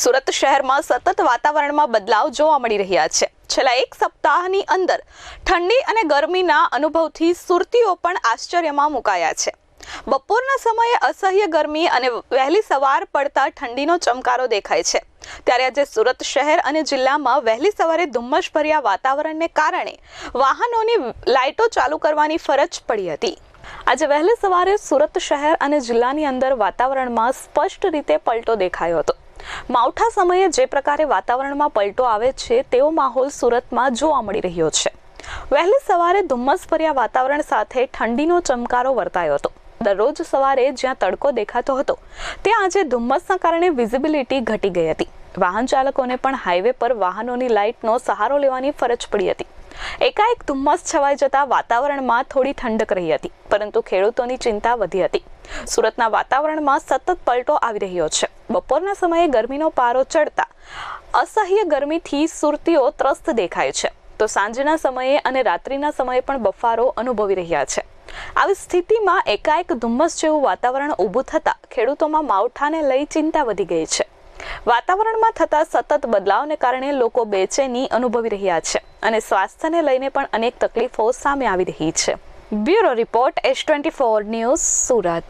સુરત શહેરમાં સતત વાતાવરણમાં બદલાવ જોવા મળી રહ્યા છે. છેલ્લા એક સપ્તાહની અંદર ઠંડી અને ગરમીના અનુભવથી સુરતીઓ પણ આશ્ચર્યમાં મુકાયા છે. બપોરના સમયે અસહ્ય ગરમી અને વહેલી સવાર પડતા ઠંડીનો ચમકારો દેખાય છે. ત્યારે આજે સુરત શહેર અને જિલ્લામાં વહેલી સવારે ધુમ્મસભર્યા વાતાવરણને કારણે વાહનોની લાઇટો ચાલુ કરવાની ફરજ પડી હતી. આજે વહેલી સવારે સુરત શહેર અને જિલ્લાની અંદર વાતાવરણમાં સ્પષ્ટ રીતે પલટો દેખાયો હતો. માવઠા સમયે જે પ્રકારે વાતાવરણમાં પલટો આવે છે, તેવો માહોલ સુરતમાં જોવા મળી રહ્યો છે. વહેલી સવારે ધુમ્મસભર્યા વાતાવરણ સાથે ઠંડીનો ચમકારો વર્તાયો હતો. દરરોજ સવારે જ્યાં તડકો દેખાતો હતો, ત્યાં આજે ધુમ્મસના કારણે વિઝિબિલિટી ઘટી ગઈ હતી. વાહન ચાલકોને પણ હાઈવે પર વાહનોની લાઇટનો સહારો લેવાની ફરજ પડી હતી. એકાએક ધુમ્મસ છવાઈ જતા વાતાવરણમાં થોડી ઠંડક રહી હતી, પરંતુ ખેડૂતોની ચિંતા વધી હતી. સુરતના વાતાવરણમાં સતત પલટો આવી રહ્યો છે. બપોરના સમયે ગરમીનો પારો ચડતા અસહ્ય ગરમીથી સુરતીઓ ત્રસ્ત દેખાય છે. તો સાંજના સમયે અને રાત્રિના સમયે પણ બફારો અનુભવી રહ્યા છે. આવી સ્થિતિમાં એકાએક ધુમ્મસ જેવું વાતાવરણ ઊભું થતાં ખેડૂતોમાં માવઠાને લઈ ચિંતા વધી ગઈ છે. વાતાવરણમાં થતા સતત બદલાવને કારણે લોકો બેચેની અનુભવી રહ્યા છે અને સ્વાસ્થ્યને લઈને પણ અનેક તકલીફો સામે આવી રહી છે. Bureau report S twenty four news Surat.